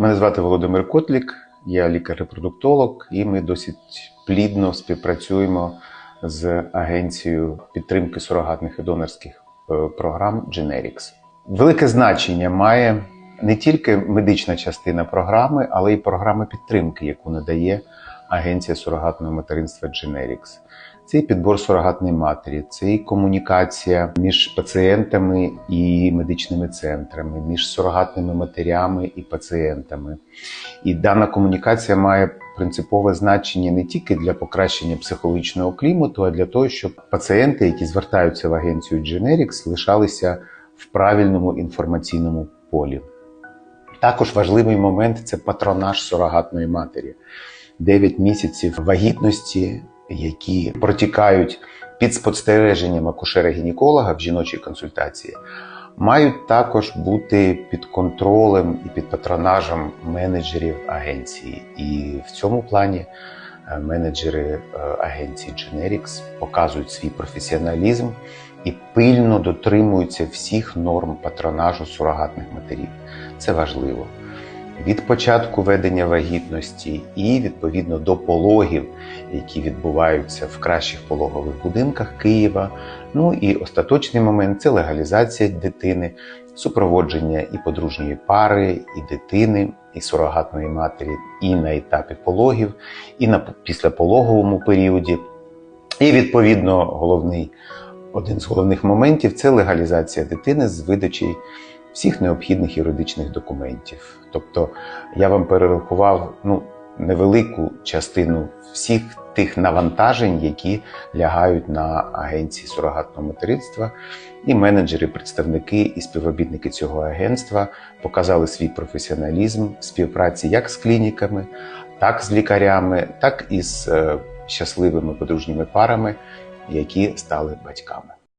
Мене звати Володимир Котлік, я лікар-репродуктолог, і ми досить плідно співпрацюємо з агенцією підтримки сурогатних і донорських е, програм Generics. Велике значення має не тільки медична частина програми, але й програма підтримки, яку надає Агенція сурогатного материнства Generics. Це і підбор сурогатної матері, це і комунікація між пацієнтами і медичними центрами, між сурогатними матерями і пацієнтами. І дана комунікація має принципове значення не тільки для покращення психологічного клімату, а для того, щоб пацієнти, які звертаються в агенцію Generics, лишалися в правильному інформаційному полі. Також важливий момент це патронаж сурогатної матері. 9 місяців вагітності, які протікають під спостереженням акушера-гінеколога в жіночій консультації, мають також бути під контролем і під патронажем менеджерів агенції. І в цьому плані е, менеджери е, агенції Generics показують свій професіоналізм і пильно дотримуються всіх норм патронажу сурогатних матерів. Це важливо від початку ведення вагітності і відповідно до пологів, які відбуваються в кращих пологових будинках Києва. Ну і остаточний момент це легалізація дитини, супроводження і подружньої пари, і дитини, і сурогатної матері, і на етапі пологів, і на післяпологовому періоді. І відповідно головний один з головних моментів це легалізація дитини з видачі всіх необхідних юридичних документів. Тобто я вам перерахував ну, невелику частину всіх тих навантажень, які лягають на агенції сурогатного материнства. І менеджери, представники і співробітники цього агентства показали свій професіоналізм в співпраці як з клініками, так з лікарями, так і з е, щасливими подружніми парами, які стали батьками.